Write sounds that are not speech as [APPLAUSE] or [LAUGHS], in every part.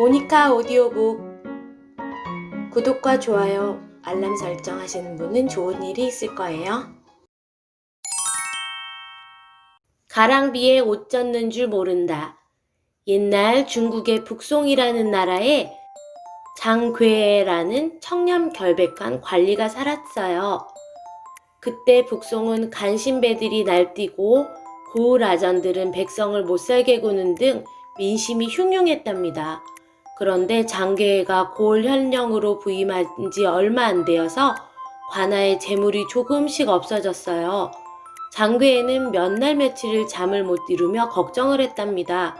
모니카 오디오북 구독과 좋아요, 알람 설정 하시는 분은 좋은 일이 있을 거예요. 가랑비에 옷 젖는 줄 모른다. 옛날 중국의 북송이라는 나라에 장괴라는 청렴 결백한 관리가 살았어요. 그때 북송은 간신배들이 날뛰고 고을 아전들은 백성을 못살게 구는 등 민심이 흉흉했답니다. 그런데 장괴가 고을 현령으로 부임한 지 얼마 안 되어서 관아의 재물이 조금씩 없어졌어요. 장괴에는 몇 날 며칠을 잠을 못 이루며 걱정을 했답니다.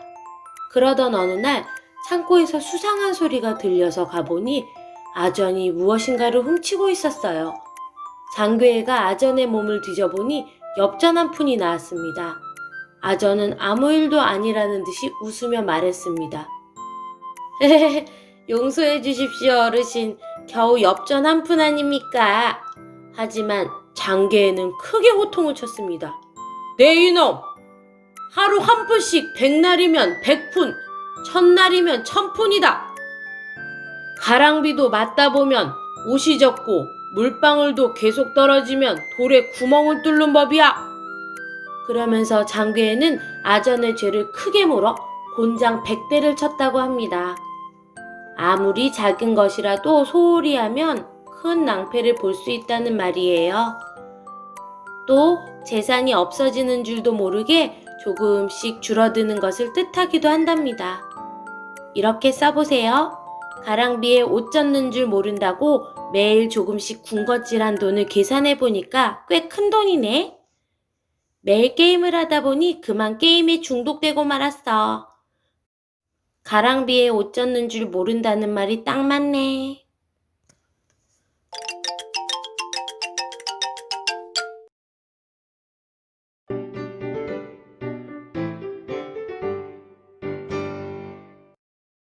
그러던 어느 날 창고에서 수상한 소리가 들려서 가보니 아전이 무엇인가를 훔치고 있었어요. 장괴가 아전의 몸을 뒤져보니 엽전 한 푼이 나왔습니다. 아전은 아무 일도 아니라는 듯이 웃으며 말했습니다. [LAUGHS] 용서해 주십시오, 어르신. 겨우 엽전 한 푼 아닙니까? 하지만 장계에는 크게 호통을 쳤습니다. 네 이놈! 하루 한 푼씩 백날이면 백푼, 천날이면 천푼이다. 가랑비도 맞다 보면 옷이 젖고 물방울도 계속 떨어지면 돌에 구멍을 뚫는 법이야. 그러면서 장괴에는 아전의 죄를 크게 물어 곤장 100대를 쳤다고 합니다. 아무리 작은 것이라도 소홀히 하면 큰 낭패를 볼 수 있다는 말이에요. 또 재산이 없어지는 줄도 모르게 조금씩 줄어드는 것을 뜻하기도 한답니다. 이렇게 써보세요. 가랑비에 옷 젖는 줄 모른다고 매일 조금씩 군것질한 돈을 계산해 보니까 꽤 큰 돈이네. 매일 게임을 하다 보니 그만 게임에 중독되고 말았어. 가랑비에 옷 젖는 줄 모른다는 말이 딱 맞네.